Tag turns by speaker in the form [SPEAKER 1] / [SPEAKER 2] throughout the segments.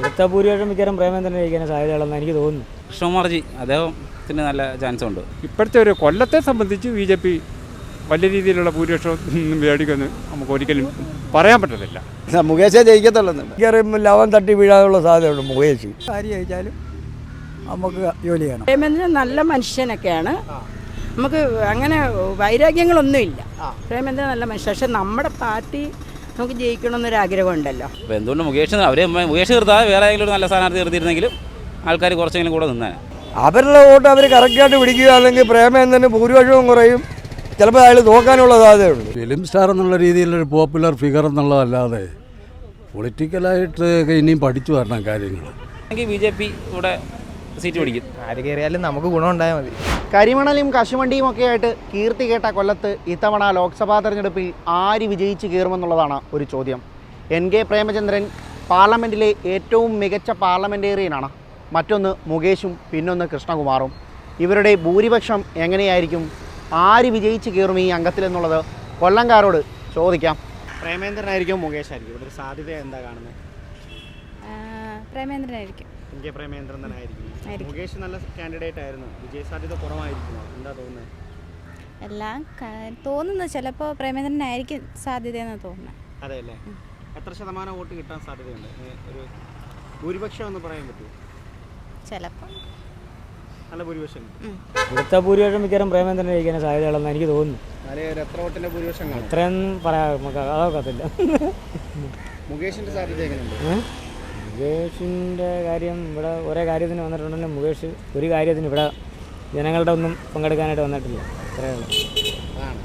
[SPEAKER 1] ഇവിടുത്തെ ഭൂരിപക്ഷം മിക്കവാറും പ്രേമം തന്നെ ഇരിക്കാൻ സാധ്യതയുള്ളതെന്ന് എനിക്ക് തോന്നുന്നു.
[SPEAKER 2] കൃഷ്ണകുമാർജി അദ്ദേഹത്തിന് നല്ല ചാൻസ് ഉണ്ട്
[SPEAKER 3] ഇപ്പോഴത്തെ ഒരു കൊല്ലത്തെ സംബന്ധിച്ച് ബി ജെ പി വലിയ രീതിയിലുള്ള ഭൂരിപക്ഷം മേടിക്കുമെന്ന് നമുക്ക് ഒരിക്കലും പറയാൻ പറ്റത്തില്ല.
[SPEAKER 4] മുകേഷേ ജയിക്കത്തുള്ളൂ.
[SPEAKER 1] ലവൻ തട്ടി വീഴാനുള്ള സാധ്യതയുണ്ട് മുകേഷ്.
[SPEAKER 5] കാര്യം ചോദിച്ചാലും നമുക്ക് ജോലി ചെയ്യണം.
[SPEAKER 6] പ്രേമേന്ദ്രൻ നല്ല മനുഷ്യനൊക്കെയാണ്. നമുക്ക് അങ്ങനെ വൈരാഗ്യങ്ങളൊന്നുമില്ല. പ്രേമേന്ദ്രൻ നല്ല മനുഷ്യൻ പക്ഷെ നമ്മുടെ പാർട്ടി നമുക്ക് ജയിക്കണമെന്നൊരു ആഗ്രഹം ഉണ്ടല്ലോ
[SPEAKER 2] അപ്പോൾ എന്തുകൊണ്ട് മുകേഷ് അവർ മുകേഷ് നിർത്താതെ വേറെ ഏതെങ്കിലും ഒരു നല്ല സ്ഥാനാർത്ഥി നിർത്തിയിരുന്നെങ്കിലും ആൾക്കാർ കുറച്ചെങ്കിലും കൂടെ നിന്നേ
[SPEAKER 1] അവരുടെ വോട്ട് അവർ കറക്റ്റായിട്ട് പിടിക്കുക അല്ലെങ്കിൽ പ്രേമേന്ദ്രന് ഭൂരിപക്ഷവും കുറയും. ചിലപ്പോൾ അയാൾ തോക്കാനുള്ള സാധ്യതയുണ്ട്
[SPEAKER 7] ഫിലിം സ്റ്റാർ എന്നുള്ള രീതിയിലൊരു പോപ്പുലർ ഫിഗർ എന്നുള്ളതല്ലാതെ പൊളിറ്റിക്കലായിട്ട് ഇനിയും പഠിച്ചു വരണം കാര്യങ്ങൾ
[SPEAKER 2] ബി ജെ പി ഇവിടെ സീറ്റ് പിടിക്കും.
[SPEAKER 4] ആര് കയറിയാലും നമുക്ക് ഗുണമുണ്ടായാൽ മതി. കരിമണലും കശുവണ്ടിയും ഒക്കെ ആയിട്ട് കീർത്തി കേട്ട കൊല്ലത്ത് ഇത്തവണ ലോക്സഭാ തെരഞ്ഞെടുപ്പിൽ ആര് വിജയിച്ച് കയറുമെന്നുള്ളതാണ് ഒരു ചോദ്യം. എൻ കെ പ്രേമചന്ദ്രൻ പാർലമെന്റിലെ ഏറ്റവും മികച്ച പാർലമെന്റേറിയനാണ് മറ്റൊന്ന് മുകേഷും പിന്നൊന്ന് കൃഷ്ണകുമാറും. ഇവരുടെ ഭൂരിപക്ഷം എങ്ങനെയായിരിക്കും? ആര് വിജയിച്ച് കയറും ഈ അംഗത്തിലെന്നുള്ളത് കൊല്ലംകാരോട് ചോദിക്കാം. പ്രേമേന്ദ്രനായിരിക്കും മുകേഷായിരിക്കും. ഇവിടെ സാധ്യത എന്താ കാണുന്നത്?
[SPEAKER 8] പ്രേമേന്ദ്രനായിരിക്കും.
[SPEAKER 4] എൻ കെ പ്രേമേന്ദ്രൻ തന്നെ ആയിരിക്കും. മുകേഷ് നല്ല കാൻഡിഡേറ്റ് ആയിരുന്നു. വിജയ സാധ്യത കുറവായിരിക്കുമോ? എന്താ തോന്നുന്നത്?
[SPEAKER 8] എല്ലാം തോന്നുന്നത് തോന്നുന്നു. ചിലപ്പോൾ പ്രേമേന്ദ്രനായിരിക്കും സാധ്യതയെന്ന് തോന്നുന്നു.
[SPEAKER 4] അതെ അല്ലേ എത്ര ശതമാനം വോട്ട് കിട്ടാൻ സാധ്യതയുണ്ട്? ഒരു ഭൂരിപക്ഷം എന്ന് പറയാൻ പറ്റുമോ?
[SPEAKER 8] ചിലപ്പോൾ
[SPEAKER 4] നല്ല ഭൂരിപക്ഷം.
[SPEAKER 1] ഇവിടുത്തെ ഭൂരിപക്ഷം മിക്കവാറും പ്രേമേന്ദ്രൻ ജയിക്കാൻ സാധ്യതയുള്ളതെന്ന് എനിക്ക് തോന്നുന്നു.
[SPEAKER 4] എത്ര വോട്ടിന്റെ ഭൂരിപക്ഷം
[SPEAKER 1] എത്രയെന്നും പറയാൻ നമുക്ക് അതൊക്കത്തില്ല
[SPEAKER 4] മുകേഷിന്റെ സാധ്യത എങ്ങനെയുണ്ട്?
[SPEAKER 1] മുകേഷിന്റെ കാര്യം ഇവിടെ ഒരേ കാര്യത്തിന് വന്നിട്ടുണ്ടെങ്കിലും മുകേഷ് ഒരു കാര്യത്തിന് ഇവിടെ ജനങ്ങളുടെ ഒന്നും പങ്കെടുക്കാനായിട്ട് വന്നിട്ടില്ല. അത്രയേ ഉള്ളൂ.
[SPEAKER 4] അതാണ്.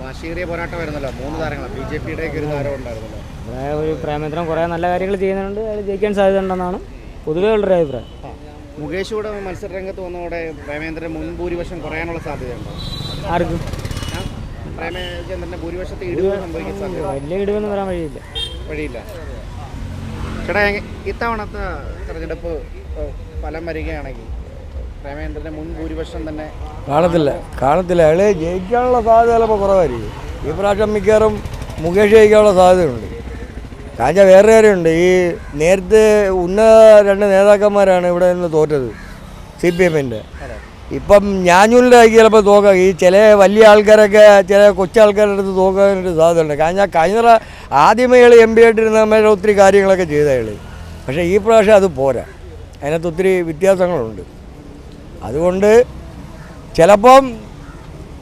[SPEAKER 4] വാശീറിയ പോരാട്ടമായിരുന്നല്ലോ മൂന്ന് താരങ്ങൾ ബി ജെ പിയുടെ ഒരു താരം ഉണ്ടായിരുന്നല്ലോ.
[SPEAKER 1] ഇവിടെ ഒരു പ്രേമേന്ദ്രൻ കുറേ നല്ല കാര്യങ്ങൾ ചെയ്യുന്നുണ്ട്. അയാൾ ജയിക്കാൻ സാധ്യത ഉണ്ടെന്നാണ് പൊതുവേ ഉള്ളൊരു അഭിപ്രായം.
[SPEAKER 4] മുകേഷ് കൂടെ മത്സര രംഗത്ത് വന്നതോടെ പ്രേമേന്ദ്രൻ മുൻഭൂരിപക്ഷം കുറയാനുള്ള സാധ്യതയുണ്ടോ?
[SPEAKER 1] ആർക്കും?
[SPEAKER 4] ആ? പ്രേമചന്ദ്രന്റെ ഭൂരിപക്ഷത്തെ ഇടിവ് സംഭവിക്കാൻ സാധ്യത
[SPEAKER 1] വലിയ ഇടിവെന്ന് പറയാൻ വഴിയില്ല.
[SPEAKER 4] വഴിയില്ല. ചേട്ടാ ഇത്തവണത്തെ തെരഞ്ഞെടുപ്പ് ഫലം വരികയാണെങ്കിൽ പ്രേമേന്ദ്രന്റെ മുൻ ഭൂരിപക്ഷം തന്നെ
[SPEAKER 1] കാണത്തില്ല. കാണത്തില്ല. അയാളെ ജയിക്കാനുള്ള സാധ്യത ചിലപ്പോൾ കുറവായിരിക്കും. ഈ പ്രാവശ്യം മിക്കവാറും മുകേഷ് ജയിക്കാനുള്ള സാധ്യതയുണ്ട്. കാരണം വേറെ കാര്യമുണ്ട്. ഈ നേരത്തെ ഉന്നത രണ്ട് നേതാക്കന്മാരാണ് ഇവിടെ നിന്ന് തോറ്റത്. സി പി എമ്മിന്റെ ഇപ്പം ഞാഞ്ഞൂലിന്റെ ചിലപ്പോൾ തോക്കാം. ഈ ചില വലിയ ആൾക്കാരൊക്കെ ചില കൊച്ചാൾക്കാരുടെ അടുത്ത് തോക്കാനൊരു സാധ്യതയുണ്ട്. കാരണം കഴിഞ്ഞ ആദ്യമേ അയാൾ എം പി ആയിട്ടിരുന്ന മേലെ ഒത്തിരി കാര്യങ്ങളൊക്കെ ചെയ്ത പക്ഷേ ഈ പ്രാവശ്യം അത് പോരാ. അതിനകത്ത് ഒത്തിരി വ്യത്യാസങ്ങളുണ്ട്. അതുകൊണ്ട് ചിലപ്പം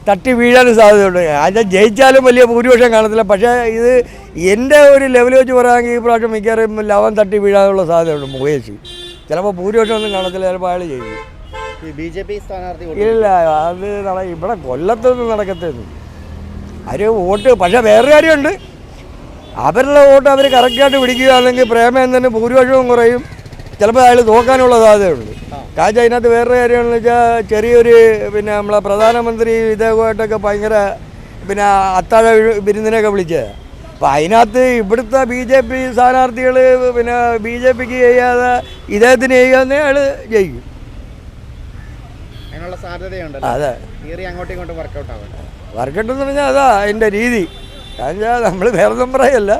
[SPEAKER 1] തട്ടി വീഴാനും സാധ്യതയുണ്ട്. അത് ജയിച്ചാലും വലിയ ഭൂരിപക്ഷം കാണത്തില്ല. പക്ഷേ ഇത് എന്റെ ഒരു ലെവൽ വെച്ച് പറയുകയാണെങ്കിൽ ഈ പ്രാവശ്യം മിക്കവാറും ലവൻ തട്ടി വീഴാനുള്ള സാധ്യതയുണ്ട്. മുകേഷ്. ചിലപ്പോൾ ഭൂരിപക്ഷം ഒന്നും കാണത്തില്ല. ചിലപ്പോൾ അയാൾ ജയിക്കും. ഇല്ല അത് നട ഇവിടെ കൊല്ലത്തൊന്നും നടക്കത്തൊന്നും അവർ വോട്ട് പക്ഷേ വേറൊരു കാര്യമുണ്ട്. അവരുടെ വോട്ട് അവർ കറക്റ്റായിട്ട് പിടിക്കുക അല്ലെങ്കിൽ പ്രേമേന്ദ്രന് ഭൂരിപക്ഷവും കുറയും. ചിലപ്പോൾ അയാൾ തോക്കാനുള്ള സാധ്യതയുണ്ട് കാര്യം അതിനകത്ത് വേറൊരു കാര്യമെന്ന് വെച്ചാൽ ചെറിയൊരു പിന്നെ നമ്മളെ പ്രധാനമന്ത്രി ഇതേമായിട്ടൊക്കെ ഭയങ്കര പിന്നെ അത്താഴ വിരു- വിരുന്നിനൊക്കെ വിളിച്ചത്. അപ്പം അതിനകത്ത് ഇവിടുത്തെ ബി ജെ പി സ്ഥാനാർത്ഥികൾ പിന്നെ ബി ജെ പിക്ക് ചെയ്യാതെ ഇദ്ദേഹത്തിന് ചെയ്യാന്നേ അയാൾ ജയിക്കും
[SPEAKER 4] സാധ്യതയുണ്ടല്ലോ.
[SPEAKER 1] അതെ.
[SPEAKER 4] കീറി അങ്ങോട്ടും ഇങ്ങോട്ടും വർക്കൗട്ട്
[SPEAKER 1] വർക്കൗട്ട് എന്ന് പറഞ്ഞാൽ അതാ അതിന്റെ രീതി. കാരണം നമ്മൾ വേറെ ഒന്നും പറയല്ല.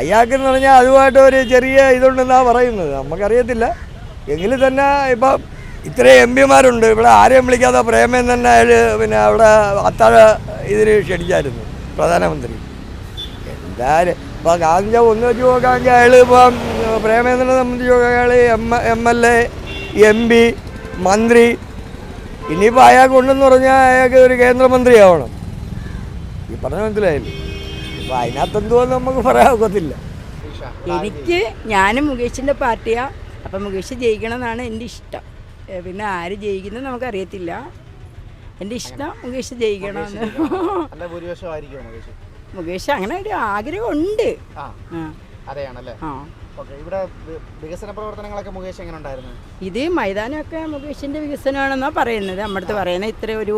[SPEAKER 1] അയാൾക്ക് എന്ന് പറഞ്ഞാൽ അതുമായിട്ട് ഒരു ചെറിയ ഇതുണ്ടെന്നാണ് പറയുന്നത്. നമുക്കറിയത്തില്ല. എങ്കിൽ തന്നെ ഇപ്പം ഇത്രയും എം പിമാരുണ്ട്. ഇവിടെ ആരെയും വിളിക്കാതെ പ്രേമൻ തന്നെ അയാൾ പിന്നെ അവിടെ അത്താഴ ഇതിന് ക്ഷണിച്ചായിരുന്നു. പ്രധാനമന്ത്രി. എന്തായാലും ഇപ്പോൾ ഗാന്ധിജ ഒന്ന് വെച്ച് നോക്കാമെങ്കിൽ അയാൾ ഇപ്പം പ്രേമേന്ദ്രനെ സംബന്ധിച്ച് നോക്കാൻ അയാൾ M M L A M P മന്ത്രി ഇനിയിപ്പോൾ അയാൾക്ക് ഉണ്ടെന്ന് പറഞ്ഞാൽ അയാൾക്ക് ഒരു കേന്ദ്രമന്ത്രിയാവണം. ഈ പറഞ്ഞ മനസ്സിലായില്ലേ? ഇപ്പം അതിനകത്ത് എന്തുവാന്ന് നമുക്ക് പറയാൻ ഒക്കത്തില്ല.
[SPEAKER 6] എനിക്ക് ഞാനും മുകേഷിന്റെ പാർട്ടിയാണ് അപ്പം മുകേഷ് ജയിക്കണമെന്നാണ് എന്റെ ഇഷ്ടം. പിന്നെ ആര് ജയിക്കുന്നത് നമുക്കറിയത്തില്ല. എന്റെ ഇഷ്ടം മുകേഷ് ജയിക്കണമെന്ന്
[SPEAKER 4] മുകേഷ്
[SPEAKER 6] അങ്ങനെ ഒരു ആഗ്രഹമുണ്ട്.
[SPEAKER 4] ആ
[SPEAKER 6] ആ.
[SPEAKER 4] അതെയാണല്ലേ?
[SPEAKER 6] ആ.
[SPEAKER 4] ഓക്കെ ഇവിടെ വികസന പ്രവർത്തനങ്ങളൊക്കെ മുകേഷ് എങ്ങനെ ഉണ്ടായിരുന്നു
[SPEAKER 6] ഇത് മൈതാനമൊക്കെ മുകേഷിന്റെ വികസനമാണെന്നാണ് പറയുന്നത്. നമ്മുടെ പറയുന്നത് ഇത്ര ഒരു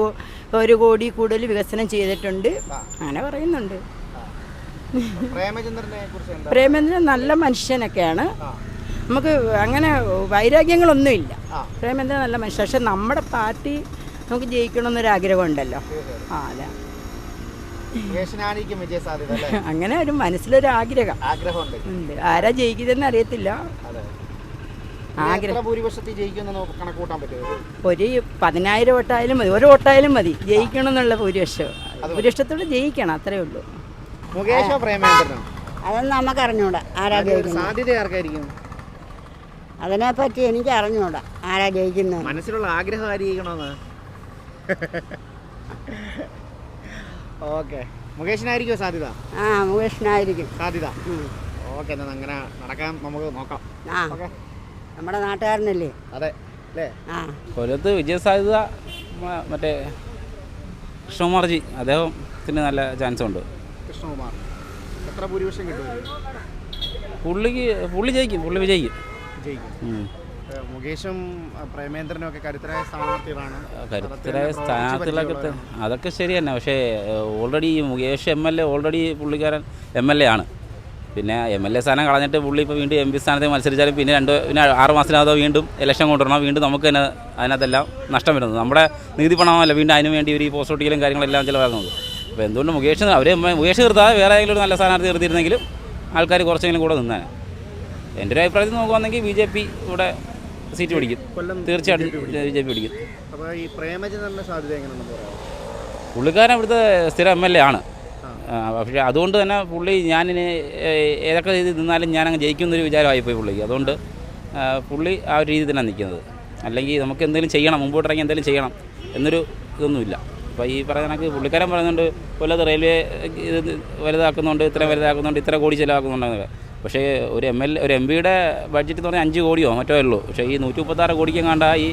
[SPEAKER 6] ഒരു കോടി കൂടുതൽ വികസനം ചെയ്തിട്ടുണ്ട്. അങ്ങനെ പറയുന്നുണ്ട്.
[SPEAKER 4] പ്രേമചന്ദ്രനെ കുറിച്ച് എന്താ?
[SPEAKER 6] പ്രേമേന്ദ്രൻ നല്ല മനുഷ്യനൊക്കെയാണ്. നമുക്ക് അങ്ങനെ വൈരാഗ്യങ്ങളൊന്നുമില്ല. പ്രേമചന്ദ്രൻ നല്ല മനുഷ്യൻ പക്ഷെ നമ്മുടെ പാർട്ടി നമുക്ക് ജയിക്കണമെന്നൊരു ആഗ്രഹം ഉണ്ടല്ലോ ആ അതെ.
[SPEAKER 4] മുകേഷിനായിരിക്കും വിജയ സാധ്യത അല്ലേ?
[SPEAKER 6] അങ്ങനെ ഒരു മനസ്സിലൊരു ആഗ്രഹം.
[SPEAKER 4] ആഗ്രഹമുണ്ട്.
[SPEAKER 6] ഉണ്ട്. ആരാ ജയിക്കുന്നതെന്ന് അറിയത്തില്ല. ആഗ്രഹം.
[SPEAKER 4] എത്ര ഭൂരിപക്ഷത്തിൽ ജയിക്കുമെന്ന് നമുക്ക് കണക്ക് പറ്റുമോ?
[SPEAKER 6] ഒരു പതിനായിരം വോട്ടായാലും മതി. ഒരു വോട്ടായാലും മതി. ജയിക്കണം എന്നുള്ള ഭൂരിപക്ഷം. ഭൂരിപക്ഷത്തോടെ ജയിക്കണം. അത്രേ ഉള്ളൂ.
[SPEAKER 4] മുകേഷോ പ്രേമേന്ദ്രനോ
[SPEAKER 9] അതൊന്നും നമുക്ക് അറിഞ്ഞൂടാ. ആരാ
[SPEAKER 4] ജയിക്കുന്നു? അതിനെ
[SPEAKER 9] പറ്റി
[SPEAKER 4] സാധ്യത ആർക്കായിരിക്കും?
[SPEAKER 9] അതിനെപ്പറ്റി എനിക്ക് അറിഞ്ഞൂടാ. ആരാ ജയിക്കുന്നത്
[SPEAKER 4] മനസ്സിലുള്ള ആഗ്രഹം ആയിരിക്കണമെന്ന് ഓക്കെ. മുകേഷിനായിരിക്കുമോ സാധ്യത?
[SPEAKER 9] ആ മുകേഷിനായിരിക്കും.
[SPEAKER 4] സാധ്യത. ഓക്കെ എന്നാൽ അങ്ങനെ നടക്കാൻ നമുക്ക് നോക്കാം.
[SPEAKER 9] ആ.
[SPEAKER 4] ഓക്കെ.
[SPEAKER 9] നമ്മുടെ നാട്ടുകാരനല്ലേ?
[SPEAKER 4] അതെ അല്ലേ?
[SPEAKER 9] ആ.
[SPEAKER 2] കൊല്ലത്ത് വിജയസാധ്യത മറ്റേ കൃഷ്ണകുമാർജി. അദ്ദേഹത്തിന് നല്ല ചാൻസ് ഉണ്ട്.
[SPEAKER 4] കൃഷ്ണകുമാർ. എത്ര ഭൂരിപക്ഷം കിട്ടും?
[SPEAKER 2] പുള്ളിക്ക് പുള്ളി ജയിക്കും പുള്ളി വിജയിക്കും.
[SPEAKER 4] ജയിക്കും. മുകേഷും പ്രേമേന്ദ്രനും ഒക്കെ കരുത്തരായ സ്ഥാനാർത്ഥികളാണ്.
[SPEAKER 2] കരുത്തരായ സ്ഥാനാർത്ഥികളൊക്കെ അതൊക്കെ ശരി തന്നെ. പക്ഷേ already Mukesh M L A already പുള്ളിക്കാരൻ എം എൽ എ ആണ്. പിന്നെ എം എൽ എ സ്ഥാനം കളഞ്ഞിട്ട് പുള്ളി ഇപ്പോൾ വീണ്ടും എം പി സ്ഥാനത്തേക്ക് മത്സരിച്ചാലും പിന്നെ രണ്ട് പിന്നെ ആറ് മാസത്തിനകത്തോ വീണ്ടും ഇലക്ഷൻ കൊണ്ടുവരണം. വീണ്ടും നമുക്ക് തന്നെ അതിനകത്തെല്ലാം നഷ്ടം വരുന്നത്. നമ്മുടെ നീതി പണമല്ല വീണ്ടും അതിന് വേണ്ടി ഒരു ഈ പോസ്റ്റ് ഒട്ടിക്കലും കാര്യങ്ങളെല്ലാം ചിലവാക്കുന്നത് അപ്പോൾ എന്തുകൊണ്ട് മുകേഷ് അവർ മുകേഷ് നിർത്താതെ വേറെ ഏതെങ്കിലും ഒരു നല്ല സ്ഥാനാർത്ഥി നിർത്തിയിരുന്നെങ്കിലും ആൾക്കാർ കുറച്ചെങ്കിലും കൂടെ നിന്നേനെ. എന്റെ ഒരു അഭിപ്രായത്തിൽ നോക്കുവാണെങ്കിൽ ബി ജെ പി ഇവിടെ സീറ്റ് പിടിക്കും. തീർച്ചയായിട്ടും ബി ജെ പി പിടിക്കും.
[SPEAKER 4] അപ്പോൾ ഈ പ്രേമചന്ദ്രന്റെ സാധ്യത എങ്ങനെയാണെന്ന് പറയാം
[SPEAKER 2] പുള്ളിക്കാരൻ ഇവിടുത്തെ സ്ഥിരം എം എൽ എ ആണ്. പക്ഷേ അതുകൊണ്ട് തന്നെ പുള്ളി ഞാനിനി ഏതൊക്കെ രീതിയിൽ നിന്നാലും ഞാനങ്ങ് ജയിക്കുന്നൊരു വിചാരമായിപ്പോയി പുള്ളിക്ക്. അതുകൊണ്ട് പുള്ളി ആ ഒരു രീതിയിൽ തന്നെ നിൽക്കുന്നത്. അല്ലെങ്കിൽ നമുക്ക് എന്തെങ്കിലും ചെയ്യണം മുമ്പോട്ടിറങ്ങി എന്തെങ്കിലും ചെയ്യണം എന്നൊരു ഇതൊന്നുമില്ല. അപ്പോൾ ഈ പറയുന്ന കണക്ക് പുള്ളിക്കാരൻ പറയുന്നുണ്ട് വല്ലത് റെയിൽവേ ഇത് വലുതാക്കുന്നുണ്ട് ഇത്ര വലുതാക്കുന്നുണ്ട് ഇത്ര കോടി ചിലവാക്കുന്നുണ്ടെന്നൊക്കെ പക്ഷേ ഒരു എം എൽ ഒരു എം പിയുടെ ബഡ്ജറ്റ് എന്ന് പറഞ്ഞാൽ അഞ്ച് കോടിയോ മറ്റോ ഉള്ളൂ. പക്ഷേ ഈ നൂറ്റി മുപ്പത്താറ് കോടിക്കും കണ്ട ഈ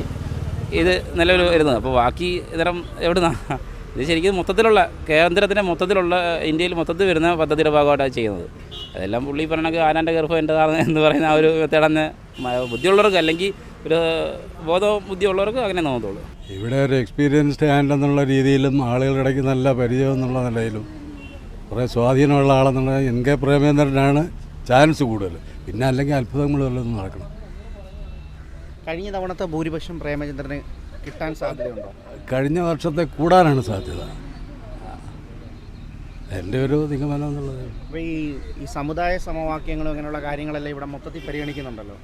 [SPEAKER 2] ഇത് നിലവിൽ വരുന്നത്? അപ്പോൾ ബാക്കി ഇതരം എവിടുന്നാണ് ഇത് ശരിക്കും മൊത്തത്തിലുള്ള കേന്ദ്രത്തിന്റെ മൊത്തത്തിലുള്ള ഇന്ത്യയിൽ മൊത്തത്തിൽ വരുന്ന പദ്ധതിയുടെ ഭാഗമായിട്ടാണ് ചെയ്യുന്നത്. അതെല്ലാം പുള്ളി പറയണക്ക് ആരാന്റെ ഗർഭം എന്റെതാണ് എന്ന് പറയുന്ന ആ ഒരു തിടന്ന് ബുദ്ധിയുള്ളവർക്ക് അല്ലെങ്കിൽ ഒരു ബോധ ബുദ്ധിയുള്ളവർക്ക് അങ്ങനെ തോന്നത്തുള്ളൂ.
[SPEAKER 7] ഇവിടെ ഒരു എക്സ്പീരിയൻസ്ഡ് ഹാൻഡ് എന്നുള്ള രീതിയിലും ആളുകളുടെ ഇടയ്ക്ക് നല്ല പരിചയം എന്നുള്ള നിലയിലും കുറേ സ്വാധീനമുള്ള ആളെന്നുള്ള എൻ കെ പ്രേമേന്ദ്രനാണ് ചാൻസ് കൂടുതൽ. പിന്നെ അല്ലെങ്കിൽ അത്ഭുതങ്ങൾ വല്ലതും നടക്കണം.
[SPEAKER 4] കഴിഞ്ഞ തവണത്തെ ഭൂരിപക്ഷം പ്രേമചന്ദ്രന് കിട്ടാൻ സാധ്യതയുണ്ടോ?
[SPEAKER 7] കഴിഞ്ഞ വർഷത്തെ കൂടാനാണ് സാധ്യത. എന്റെ ഒരു നിഗമനം എന്നുള്ളത്.
[SPEAKER 4] അപ്പോൾ ഈ ഈ സമുദായ സമവാക്യങ്ങളും അങ്ങനെയുള്ള കാര്യങ്ങളെല്ലാം ഇവിടെ മൊത്തത്തിൽ പരിഗണിക്കുന്നുണ്ടല്ലോ.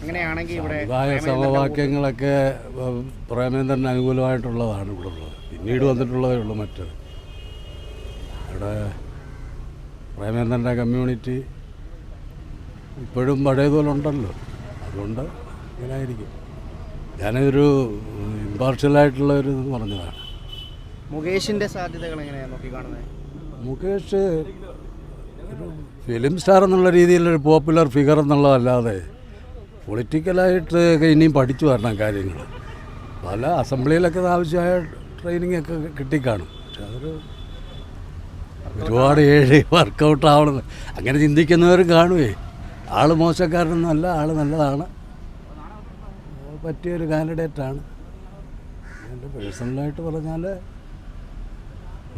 [SPEAKER 4] അങ്ങനെയാണെങ്കിൽ ഇവിടെ
[SPEAKER 7] സമുദായ
[SPEAKER 4] പ്രേമചന്ദ്രന്റെ
[SPEAKER 7] സമവാക്യങ്ങളൊക്കെ പ്രേമേന്ദ്രൻ പ്രേമേന്ദ്രന് അനുകൂലമായിട്ടുള്ളതാണ് ഇവിടെ ഉള്ളത്. പിന്നീട് വന്നിട്ടുള്ളതേ ഉള്ളൂ മറ്റത്. ഇവിടെ പ്രേമേന്ദ്രന്റെ കമ്മ്യൂണിറ്റി ഇപ്പോഴും പഴയതുപോലെ ഉണ്ടല്ലോ അതുകൊണ്ട് ഇങ്ങനെ ആയിരിക്കും ഞാനതൊരു ഇമ്പാർഷ്യലായിട്ടുള്ള ഒരു ഇത് പറഞ്ഞതാണ്.
[SPEAKER 4] മുകേഷിന്റെ സാധ്യതകൾ എങ്ങനെയാണ്
[SPEAKER 7] മുകേഷ് ഒരു ഫിലിം സ്റ്റാർ എന്നുള്ള രീതിയിലൊരു പോപ്പുലർ ഫിഗർ എന്നുള്ളതല്ലാതെ പൊളിറ്റിക്കലായിട്ട് ഇനിയും പഠിച്ചു വരണം കാര്യങ്ങൾ പല അസംബ്ലിയിലൊക്കെ ആവശ്യമായ ട്രെയിനിങ് ഒക്കെ കിട്ടിക്കാണും. പക്ഷെ അതൊരു ഒരുപാട് ഏഴ് വർക്കൗട്ട് ആവണം. അങ്ങനെ ചിന്തിക്കുന്നവരും കാണുവേ. ആൾ മോശക്കാരനൊന്നുമല്ല ആൾ നല്ലതാണ്. പറ്റിയൊരു കാൻഡിഡേറ്റാണ് എന്റെ പേഴ്സണലായിട്ട് പറഞ്ഞാൽ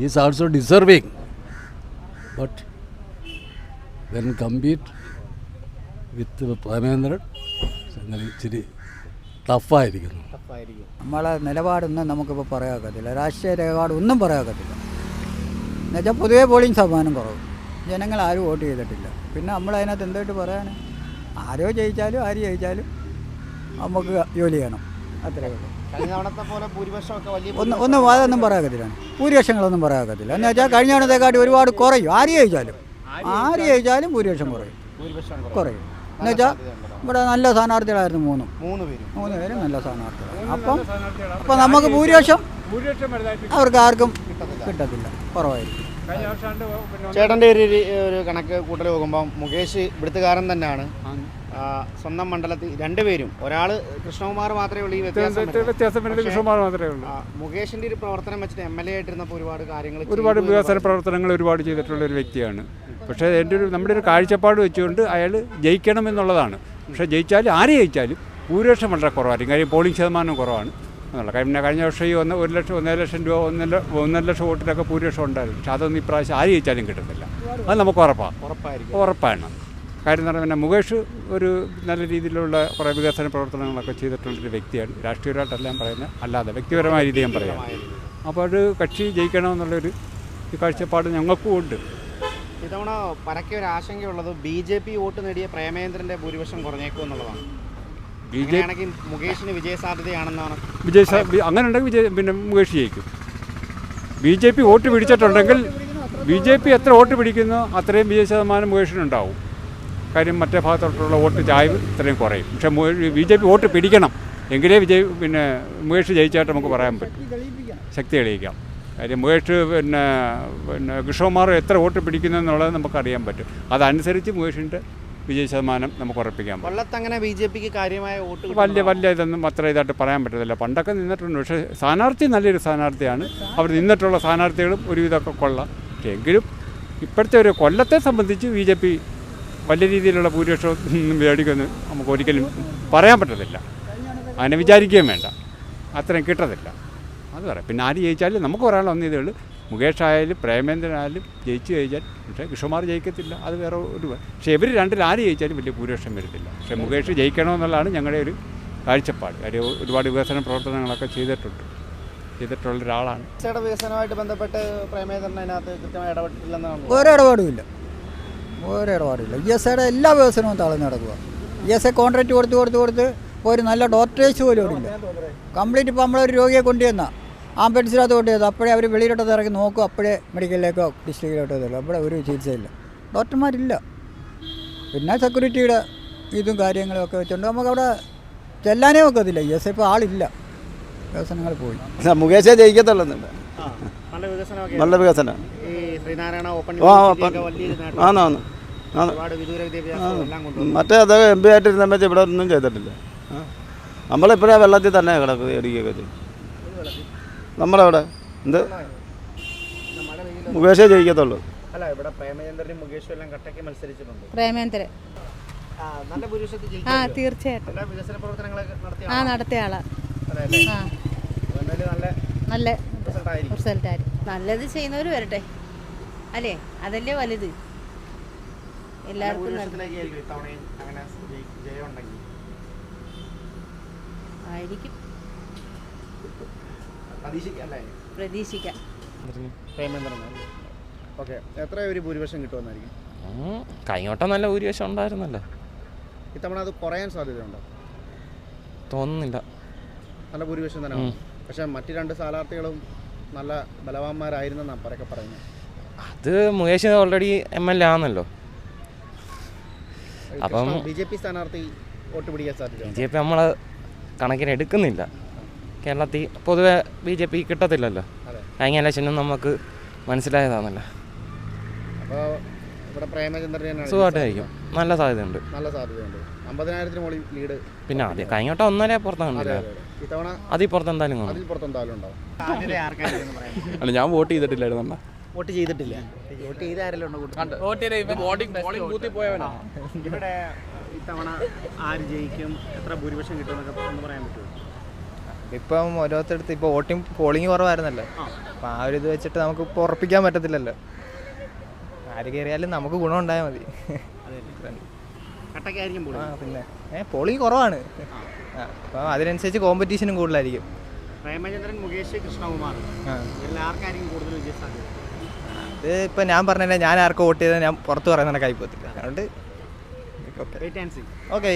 [SPEAKER 7] is also deserving but when compete with Premachandran അങ്ങനെ ഇച്ചിരി ടഫായിരിക്കുന്നു
[SPEAKER 4] ടഫായിരിക്കും
[SPEAKER 5] നമ്മളെ നിലപാടൊന്നും നമുക്കിപ്പോൾ പറയാക്കത്തില്ല രാഷ്ട്രീയ നിലപാട് ഒന്നും പറയാക്കത്തില്ല എന്നുവെച്ചാൽ പൊതുവേ പോളിംഗ് ശതമാനം കുറവ്. ജനങ്ങൾ ആരും വോട്ട് ചെയ്തിട്ടില്ല. പിന്നെ നമ്മൾ അതിനകത്ത് എന്തായിട്ട് പറയാൻ? ആരോ ജയിച്ചാലും ആര് ജയിച്ചാലും നമുക്ക് ജോലി ചെയ്യണം. അത്രയേ ഉള്ളൂ. ഒന്ന് ഒന്നും അതൊന്നും പറയാക്കത്തില്ല ഭൂരിപക്ഷങ്ങളൊന്നും പറയാക്കത്തില്ല എന്ന് വെച്ചാൽ കഴിഞ്ഞ തവണത്തെക്കാട്ടി ഒരുപാട് കുറയും. ആര് ജയിച്ചാലും. ആര് ജയിച്ചാലും ഭൂരിപക്ഷം കുറയും. കുറയും. എന്ന് വെച്ചാൽ ഇവിടെ നല്ല സ്ഥാനാർത്ഥികളായിരുന്നു മൂന്നും.
[SPEAKER 4] മൂന്ന് പേരും.
[SPEAKER 5] മൂന്ന് പേരും നല്ല സ്ഥാനാർത്ഥികളാണ്. അപ്പം അപ്പം നമുക്ക് ഭൂരിപക്ഷം അവർക്ക് ആർക്കും കിട്ടത്തില്ല. കുറവായിരിക്കും.
[SPEAKER 4] ചേട്ടന്റെ ഒരു ഒരു- കണക്ക് കൂട്ടൽ നോക്കുമ്പോൾ മുകേഷ് ഇവിടുത്തുകാരൻ തന്നെയാണ്. സ്വന്തം മണ്ഡലത്തിൽ രണ്ടുപേരും ഒരാൾ കൃഷ്ണകുമാർ മാത്രമേ ഉള്ളൂ ഈ വ്യത്യാസം
[SPEAKER 3] കൃഷ്ണകുമാർ മാത്രമേ ഉള്ളൂ.
[SPEAKER 4] മുകേഷിന്റെ ഒരു പ്രവർത്തനം വെച്ചിട്ട് എം എൽ എ ആയിട്ടിരുന്നപ്പോൾ ഒരുപാട് കാര്യങ്ങൾ
[SPEAKER 3] ഒരുപാട് വികസന പ്രവർത്തനങ്ങൾ ഒരുപാട് ചെയ്തിട്ടുള്ള ഒരു വ്യക്തിയാണ്. പക്ഷേ എന്റെ ഒരു നമ്മുടെ ഒരു കാഴ്ചപ്പാട് വെച്ചുകൊണ്ട് അയാൾ ജയിക്കണം എന്നുള്ളതാണ്. പക്ഷേ ജയിച്ചാലും ആരെ ജയിച്ചാലും ഭൂരിപക്ഷം വളരെ കുറവായിരിക്കും. കാര്യം പോളിംഗ് ശതമാനം കുറവാണ്. എന്നുള്ള കാര്യം. പിന്നെ കഴിഞ്ഞ വർഷം ഈ ഒന്ന് ഒരു ലക്ഷം ഒന്നര ലക്ഷം രൂപ ഒന്നര ഒന്നര ലക്ഷം വോട്ടിലൊക്കെ ഭൂരിപക്ഷം ഉണ്ടായിരുന്നു. പക്ഷേ അതൊന്നും ഇപ്രാവശ്യം ആര് ജയിച്ചാലും കിട്ടുന്നില്ല അത് നമുക്ക് ഉറപ്പാണ്
[SPEAKER 4] ഉറപ്പായിരിക്കും.
[SPEAKER 3] ഉറപ്പാണ്. കാര്യം എന്ന് പറഞ്ഞാൽ പിന്നെ മുകേഷ് ഒരു നല്ല രീതിയിലുള്ള കുറേ വികസന പ്രവർത്തനങ്ങളൊക്കെ ചെയ്തിട്ടുള്ളൊരു വ്യക്തിയാണ്. രാഷ്ട്രീയമായിട്ടല്ല ഞാൻ പറയുന്നത് അല്ലാതെ വ്യക്തിപരമായ രീതി ഞാൻ പറയാം. അപ്പോൾ അത് കക്ഷി ജയിക്കണമെന്നുള്ളൊരു ഈ കാഴ്ചപ്പാട് ഞങ്ങൾക്കും ഉണ്ട്.
[SPEAKER 4] ഇത്തവണ പരക്കെ ഒരു ആശങ്കയുള്ളത് ബി ജെ പി വോട്ട് നേടിയ പ്രേമേന്ദ്രന്റെ ഭൂരിപക്ഷം കുറഞ്ഞേക്കും എന്നുള്ളതാണ്
[SPEAKER 3] ബി ജെ
[SPEAKER 4] അങ്ങനെയാണെങ്കിൽ മുകേഷിന് വിജയ സാധ്യതയാണെന്നാണ്
[SPEAKER 3] വിജയ് അങ്ങനെ ഉണ്ടെങ്കിൽ വിജയ് പിന്നെ മുകേഷ് ജയിക്കും. ബി ജെ പി വോട്ട് പിടിച്ചിട്ടുണ്ടെങ്കിൽ ബി ജെ പി എത്ര വോട്ട് പിടിക്കുന്നു അത്രയും വിജയ ശതമാനം മുകേഷിനുണ്ടാവും. കാര്യം മറ്റേ ഭാഗത്തോട്ടുള്ള വോട്ട് ചായവ് ഇത്രയും കുറയും. പക്ഷെ ബി ജെ പി വോട്ട് പിടിക്കണം എങ്കിലേ വിജയ് പിന്നെ മുകേഷ് ജയിച്ചായിട്ട് നമുക്ക് പറയാൻ പറ്റും. ശക്തി തെളിയിക്കാം. കാര്യം മുകേഷ് പിന്നെ പിന്നെ കിഷോമാർ എത്ര വോട്ട് പിടിക്കുന്നു എന്നുള്ളത് നമുക്കറിയാൻ പറ്റും. അതനുസരിച്ച് മുകേഷിന്റെ വിജയ ശതമാനം നമുക്ക് ഉറപ്പിക്കാൻ പറ്റും.
[SPEAKER 4] കൊല്ലത്ത് അങ്ങനെ ബി ജെ പിക്ക് കാര്യമായ വോട്ട്
[SPEAKER 3] വലിയ വലിയ ഇതൊന്നും അത്ര ഇതായിട്ട് പറയാൻ പറ്റത്തില്ല. പണ്ടൊക്കെ നിന്നിട്ടുണ്ട്. പക്ഷേ സ്ഥാനാർത്ഥി നല്ലൊരു സ്ഥാനാർത്ഥിയാണ്. അവർ നിന്നിട്ടുള്ള സ്ഥാനാർത്ഥികളും ഒരുവിധമൊക്കെ കൊള്ളാം. എങ്കിലും ഇപ്പോഴത്തെ ഒരു കൊല്ലത്തെ സംബന്ധിച്ച് ബി ജെ പി വലിയ രീതിയിലുള്ള ഭൂരിപക്ഷം മേടിക്കുമെന്ന് നമുക്ക് ഒരിക്കലും പറയാൻ പറ്റത്തില്ല. അങ്ങനെ വിചാരിക്കുകയും വേണ്ട. അത്രയും കിട്ടത്തില്ല. അത് പറയാം. പിന്നെ ആര് ജയിച്ചാലും നമുക്ക് പറയാനുള്ള ഒന്നേ ഇതേ ഉള്ളൂ. മുകേഷ് ആയാലും പ്രേമേന്ദ്രനായാലും ജയിച്ചു കഴിഞ്ഞാൽ പക്ഷേ കിഷോമാർ ജയിക്കത്തില്ല. അത് വേറെ ഒരു പക്ഷേ ഇവർ രണ്ടിൽ ആര് ജയിച്ചാലും വലിയ ഭൂരിപക്ഷം വരത്തില്ല. പക്ഷേ മുകേഷ് ജയിക്കണമെന്നുള്ളതാണ് ഞങ്ങളുടെ ഒരു കാഴ്ചപ്പാട്. കാര്യം ഒരുപാട് വികസന പ്രവർത്തനങ്ങളൊക്കെ ചെയ്തിട്ടുണ്ട്. ചെയ്തിട്ടുള്ള ഒരാളാണ്.
[SPEAKER 4] വികസനമായിട്ട് വികസനവുമായിട്ട് ബന്ധപ്പെട്ട് പ്രേമേന്ദ്രൻ അതിനകത്ത് കൃത്യമായി ഇടപെട്ടില്ലെന്നാണ്
[SPEAKER 5] ഒരു ഇടപാടുമില്ല. ഒരു ഇടപാടില്ല ഇ എസ് ഐയുടെ എല്ലാ വികസനവും തളർന്ന് നടക്കുക. ഇ എസ് ഐ കോൺട്രാക്ട് കൊടുത്ത് കൊടുത്ത് കൊടുത്ത് ഒരു നല്ല ഡോക്ടേഴ്സ് പോലും ഇല്ല. കംപ്ലീറ്റ് ഇപ്പോൾ നമ്മളൊരു രോഗിയെ കൊണ്ടുവന്ന. ആംബുലൻസിനകത്ത് കൊണ്ടുവന്നത് അപ്പോഴേ അവർ വെളിയിലോട്ട് ഇറങ്ങി നോക്കും. അപ്പോഴേ മെഡിക്കലിലേക്കോ ഡിസ്ട്രിക്റ്റിലോട്ടോ തരും അവിടെ ഒരു ചികിത്സയില്ല. ഡോക്ടർമാരില്ല. പിന്നെ സെക്യൂരിറ്റിയുടെ ഇതും കാര്യങ്ങളും ഒക്കെ വെച്ചുകൊണ്ട് നമുക്കവിടെ ചെല്ലാനേ ഒക്കത്തില്ല. ഇ എസ് ഇപ്പോൾ ആളില്ല. വികസനങ്ങൾ പോയി.
[SPEAKER 10] മുകേഷേ ജയിക്കത്തുള്ളൂ.
[SPEAKER 4] നല്ല
[SPEAKER 10] വികസനം. ആന്ന് മറ്റേ അത് എം പി ആയിട്ടിരുന്ന ഇവിടെ ഒന്നും ചെയ്തിട്ടില്ല. നമ്മളിപ്പോഴേ വെള്ളത്തിൽ തന്നെ കിടക്കുക ഇടിക്കുകയൊക്കെ ചെയ്യും നമ്മളവിടെ? എന്ത്? മുകേഷേ ജയിക്കത്തുള്ളൂ.
[SPEAKER 4] അല്ല ഇവിടെ പ്രേമചന്ദ്രനും മുകേഷും എല്ലാം കട്ടയ്ക്ക് മത്സരിച്ചിട്ടുണ്ട്.
[SPEAKER 11] പ്രേമേന്ദ്രൻ.
[SPEAKER 4] നല്ല ഭൂരിപക്ഷത്തിൽ
[SPEAKER 11] ആ
[SPEAKER 4] ജയിക്കും
[SPEAKER 11] തീർച്ചയായിട്ടും.
[SPEAKER 4] എല്ലാ വികസന പ്രവർത്തനങ്ങളൊക്കെ നടത്തിയ
[SPEAKER 11] ആ നടത്തിയ ആളാ.
[SPEAKER 4] നല്ല
[SPEAKER 11] നല്ല
[SPEAKER 4] റിസൾട്ട് ആയിരിക്കും
[SPEAKER 11] റിസൾട്ട് ആയിരിക്കും
[SPEAKER 8] നല്ലത് ചെയ്യുന്നവര് വരട്ടെ. അല്ലേ? അതല്ലേ വലുത്. എല്ലാവർക്കും നല്ല-
[SPEAKER 4] ഭൂരിപക്ഷത്തിലേക്ക് ആയിരിക്കും ഇത്തവണയും അങ്ങനെ ജയി- ജയം ഉണ്ടെങ്കിൽ
[SPEAKER 8] ആയിരിക്കും.
[SPEAKER 4] പ്രതീക്ഷിക്കാം ഓക്കെ. എത്ര ഒരു ഭൂരിപക്ഷം കിട്ടുമെന്നായിരിക്കും?
[SPEAKER 12] കഴിഞ്ഞോട്ടം നല്ല ഭൂരിപക്ഷം ഉണ്ടായിരുന്നല്ലോ.
[SPEAKER 4] ഇത്തവണ അത് കുറയാൻ സാധ്യതയുണ്ടോ?
[SPEAKER 12] തോന്നുന്നില്ല.
[SPEAKER 4] നല്ല ഭൂരിപക്ഷം തന്നെ. പക്ഷെ മറ്റു രണ്ട് സ്ഥാനാർത്ഥികളും നല്ല ബലവാന്മാരായിരുന്നെന്നാണ് പരക്കെ പറയുന്നത്
[SPEAKER 12] അത് Mukesh already M L A ആണല്ലോ. അപ്പം
[SPEAKER 4] ബി ജെ പി സ്ഥാനാർത്ഥി വോട്ട് പിടിക്കാൻ സാധ്യത
[SPEAKER 12] ബി
[SPEAKER 4] സാധ്യതയുണ്ട്
[SPEAKER 12] ജെ പി നമ്മൾ കണക്കിന് എടുക്കുന്നില്ല. കേരളത്തിൽ പൊതുവെ ബി ജെ പി കിട്ടത്തില്ലല്ലോ.
[SPEAKER 4] അതെ.
[SPEAKER 12] കഴിഞ്ഞ ഇലക്ഷനും നമുക്ക് മനസ്സിലായതാണല്ലോ.
[SPEAKER 4] അപ്പോൾ ഇവിടെ പ്രേമചന്ദ്രനാണ്
[SPEAKER 12] സുഖമായിട്ടായിരിക്കും നല്ല സാധ്യതയുണ്ട്.
[SPEAKER 4] നല്ല സാധ്യതയുണ്ട്. അമ്പതിനായിരത്തിന് മുകളിൽ ലീഡ്
[SPEAKER 12] പിന്നെ ആദ്യം കഴിഞ്ഞോട്ടം ഒന്നര പുറത്ത്
[SPEAKER 4] അതെ
[SPEAKER 12] കണ്ടില്ല.
[SPEAKER 4] അതെ അതെ. ഇത്തവണ
[SPEAKER 12] അതിൽ പുറത്തെന്തായാലും കാണും.
[SPEAKER 4] അതിൽ പുറത്തെന്തായാലും ഉണ്ടാവും.
[SPEAKER 13] അല്ല ഞാൻ വോട്ട് ചെയ്തിട്ടില്ലായിരുന്നു
[SPEAKER 4] വോട്ട് ചെയ്തിട്ടില്ല. വോട്ട് ചെയ്ത ആരെല്ലാം ഉണ്ട് പോയവനാ. ഇവിടെ ഇത്തവണ ആര് ജയിക്കും? എത്ര ഭൂരിപക്ഷം കിട്ടുമെന്നൊക്കെ ഒന്ന് പറയാൻ പറ്റുമോ?
[SPEAKER 10] ഇപ്പം ഓരോരുത്തടുത്ത് ഇപ്പോൾ വോട്ടിംഗ് പോളിംഗ് കുറവായിരുന്നല്ലോ. അപ്പം ആ ഒരു ഇത് വെച്ചിട്ട് നമുക്ക് ഇപ്പോൾ ഉറപ്പിക്കാൻ പറ്റത്തില്ലല്ലോ. ആര് കയറിയാലും നമുക്ക് ഗുണം ഉണ്ടായാൽ മതി. ആ പിന്നെ. ഏഹ് പോളിംഗ് കുറവാണ്. ആ. അപ്പം അതിനനുസരിച്ച് കോമ്പറ്റീഷനും കൂടുതലായിരിക്കും.
[SPEAKER 4] പ്രേമചന്ദ്രൻ മുകേഷ് കൃഷ്ണകുമാർ. കൂടുതൽ വിജയ സാധ്യത
[SPEAKER 10] അത് ഇപ്പം ഞാൻ പറഞ്ഞില്ല ഞാൻ ആർക്കും വോട്ട് ചെയ്താൽ ഞാൻ പുറത്ത് പറയുന്ന കൈ പോകത്തില്ല അതുകൊണ്ട് ഓക്കെ. ഓക്കെ